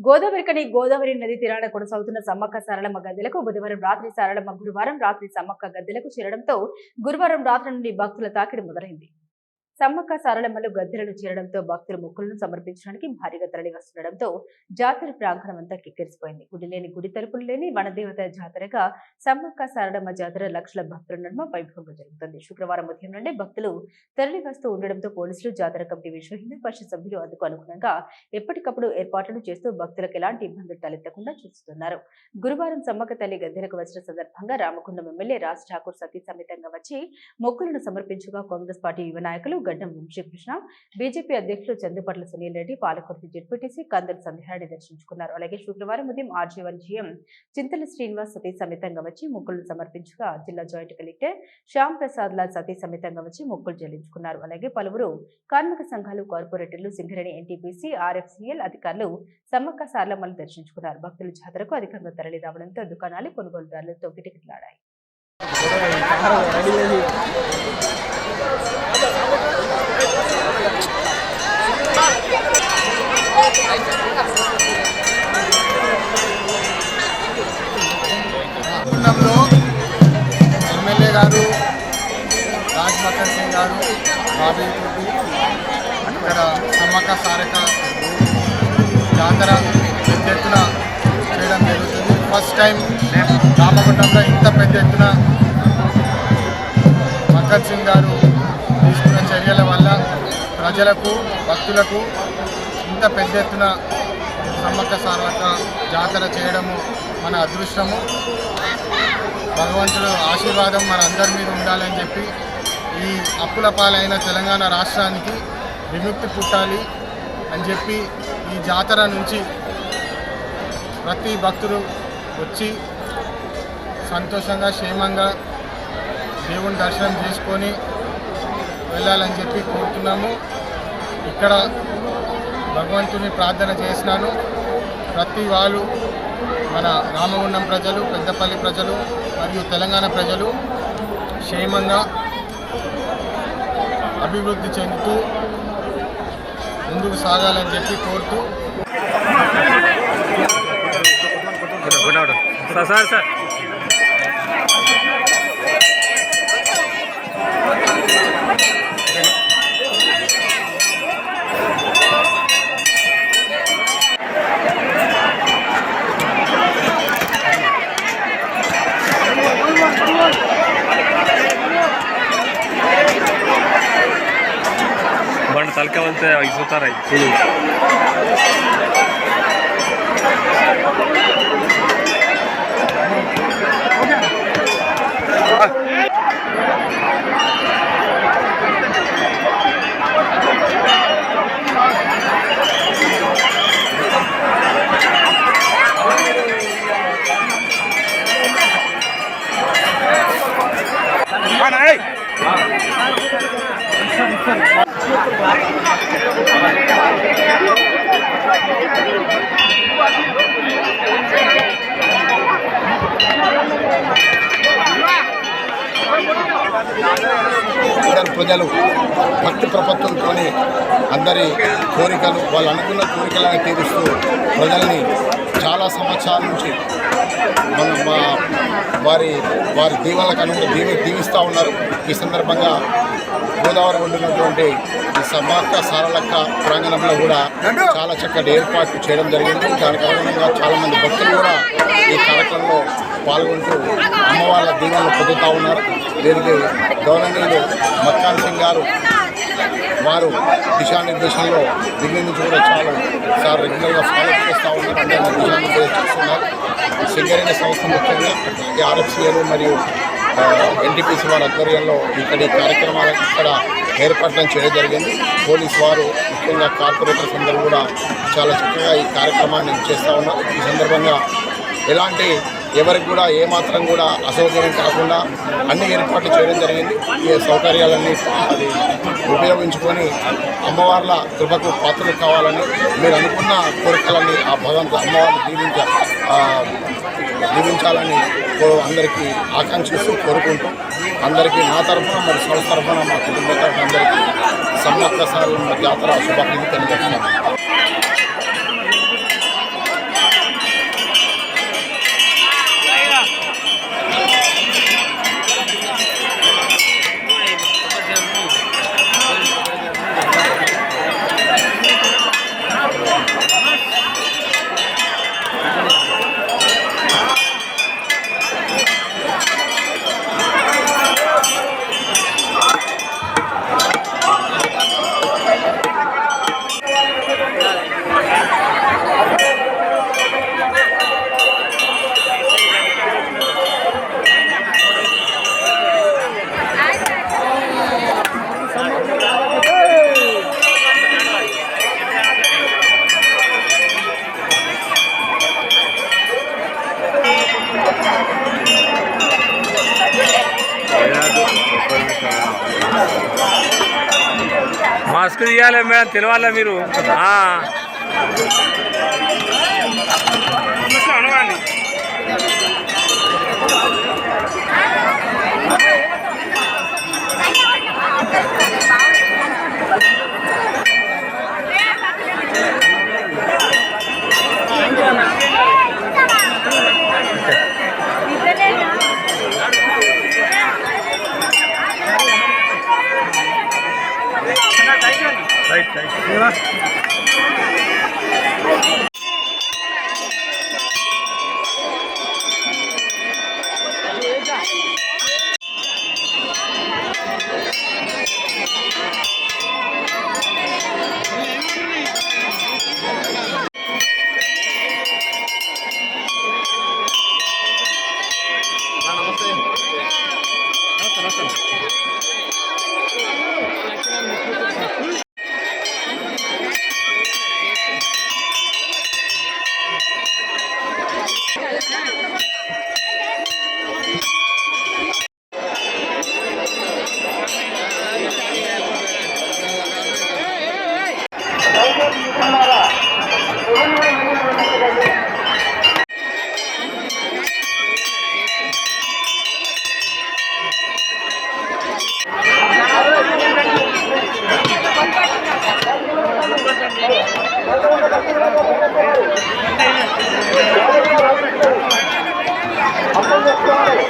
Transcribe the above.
గోదావరికని గోదావరి నది తీరాన కొనసాగుతున్న సమ్మక్క సారలమ్మ గద్దెలకు బుధవారం రాత్రి సారలమ్మ గురువారం రాత్రి సమ్మక్క గద్దెలకు చేరడంతో గురువారం రాత్రి నుండి భక్తుల తాకిడి మొదలైంది. సమ్మక్క సారలమ్మలు గద్దెలను చేరడంతో భక్తులు మొక్కులను సమర్పించడానికి భారీగా తరలి వస్తుండడంతో జాతర ప్రాంగణం అంతా కిక్కిరిసిపోయింది. గుడి లేని గుడి తలుపులు లేని వనదేవత జాతరగా సమ్మక్క సారలమ్మ జాతర లక్షల భక్తుల నడుమ వైభవంగా జరుగుతుంది. శుక్రవారం ఉదయం నుండి భక్తులు తరలి వస్తూ ఉండడంతో పోలీసులు జాతర కమిటీ విశ్వ హిందూ పరిషత్ సభ్యులు అందుకు అనుగుణంగా ఎప్పటికప్పుడు ఏర్పాట్లు చేస్తూ భక్తులకు ఎలాంటి ఇబ్బందులు తలెత్తకుండా చూస్తున్నారు. గురువారం సమ్మక్క తల్లి గద్దెలకు వచ్చిన సందర్భంగా రామగుండం ఎమ్మెల్యే రాజ్ ఠాకూర్ సతీ సమేతంగా వచ్చి మొక్కులను సమర్పించగా కాంగ్రెస్ పార్టీ యువ నాయకులు గడ్డం వంశీకృష్ణ బీజేపీ అధ్యక్షులు చందుపట్ల సునీల్ రెడ్డి పాలకుర్తి జడ్పీటీసీ కందల్ సంధ్యారాన్ని దర్శించుకున్నారు. అలాగే శుక్రవారం ఉదయం ఆర్జీవన్ చింతల శ్రీనివాస్ సతీ సమేతంగా వచ్చి మొక్కులను సమర్పించగా జిల్లా జాయింట్ కలెక్టర్ శ్యామ్ ప్రసాద్ లాల్ సతీ సమేతంగా వచ్చి మొక్కులు చెల్లించుకున్నారు. అలాగే పలువురు కార్మిక సంఘాలు కార్పొరేటర్లు సింగరేణి ఎన్టీపీసీ ఆర్ఎఫ్సిఎల్ అధికారులు సమ్మక్క సార్లమ్మలు దర్శించుకున్నారు. భక్తులు జాతరకు అధికంగా తరలి రావడంతో దుకాణాలు కొనుగోలుదారులతో కిటకిటలాడాయి. గుండంలో ఎమ్మెల్యే గారు రాజ్ మక్కన్ సింగ్ గారు బాబీ రెడ్డి ఇక్కడ సమ్మక్క సారక జాతర పెద్ద ఎత్తున చేయడం జరుగుతుంది. ఫస్ట్ టైం రామగుండంలో ఇంత పెద్ద ఎత్తున మక్కన్ సింగ్ గారు ప్రజలకు భక్తులకు ఇంత పెద్ద ఎత్తున సమ్మక్క సారక జాతర చేయడము మన అదృష్టము. భగవంతుడు ఆశీర్వాదం మన అందరి మీద ఉండాలని చెప్పి ఈ అప్పుల పాలైన తెలంగాణ రాష్ట్రానికి విముక్తి పుట్టాలి అని చెప్పి ఈ జాతర నుంచి ప్రతి భక్తుడు వచ్చి సంతోషంగా క్షేమంగా దేవుని దర్శనం చేసుకొని వెళ్ళాలని చెప్పి కోరుతున్నాము. ఇక్కడ భగవంతుని ప్రార్థన చేసినాను. ప్రతి వాళ్ళు మన రామగుండం ప్రజలు పెద్దపల్లి ప్రజలు మరియు తెలంగాణ ప్రజలు క్షేమంగా అభివృద్ధి చెందుతూ ముందుకు సాగాలని చెప్పి కోరుతూ. Sir sir Talcahuante a Isotaray. Sí. అందరు ప్రజలు భక్తి ప్రపత్తులతో అందరి కోరికలు వాళ్ళు అనుకున్న కోరికలను తీరుస్తూ ప్రజల్ని చాలా సంవత్సరాల నుంచి మన మా వారి వారి దీవెనలకు అనుగుణ దీవి దీవిస్తూ ఉన్నారు. ఈ సందర్భంగా గోదావరి ఉండినటువంటి ఈ సమాక్క సారలక్క ప్రాంగణంలో కూడా చాలా చక్కటి ఏర్పాట్లు చేయడం జరిగింది. దానికి అనుగుణంగా చాలామంది భక్తులు కూడా పాల్గొంటూ అమ్మవార్ల దీవెనలు పొందుతూ ఉన్నారు. దీనికి గవర్నమెంట్ మక్కాన్ సింగ్ గారు వారు దిశానిర్దేశంలో ఢిల్లీ నుంచి కూడా చాలా సార్ రెగ్యులర్గా ఫాలో చేస్తూ ఉన్నారు అందరినీ దిశానిర్దేశం చేస్తున్నారు సింగరేణి సంస్థ ముఖ్యంగా ఈ మరియు ఎన్టీపీసీ వారి ఆధ్వర్యంలో ఇక్కడ ఈ కార్యక్రమాలకు ఇక్కడ ఏర్పాట్లను చేయడం జరిగింది. పోలీస్ వారు ముఖ్యంగా కార్పొరేటర్స్ అందరూ కూడా చాలా చక్కగా ఈ కార్యక్రమాన్ని చేస్తూ ఉన్నారు. ఈ సందర్భంగా ఎలాంటి ఎవరికి కూడా ఏమాత్రం కూడా అసౌకర్యం కాకుండా అన్ని ఏర్పాట్లు చేయడం జరిగింది. ఈ సౌకర్యాలన్నీ అది ఉపయోగించుకొని అమ్మవార్ల కృపకు పాత్రలు కావాలని మీరు అనుకున్న కోరికలన్నీ ఆ భగవంతు అమ్మవారిని దీవించ దీవించాలని కో- అందరికీ ఆకాంక్షిస్తూ కోరుకుంటూ అందరికీ నా తరఫున మరి సంస్థ తరఫున మా కుటుంబ తరఫున అందరికీ సమ్మక్క సారలమ్మ జాతర శుభాకాంక్షలు తెలియజేస్తున్నాను. మాస్క్ తీయాలి మేడం. తెలవాలా మీరు? రైట్ రైట్ అర్థం చేసుకోవాలి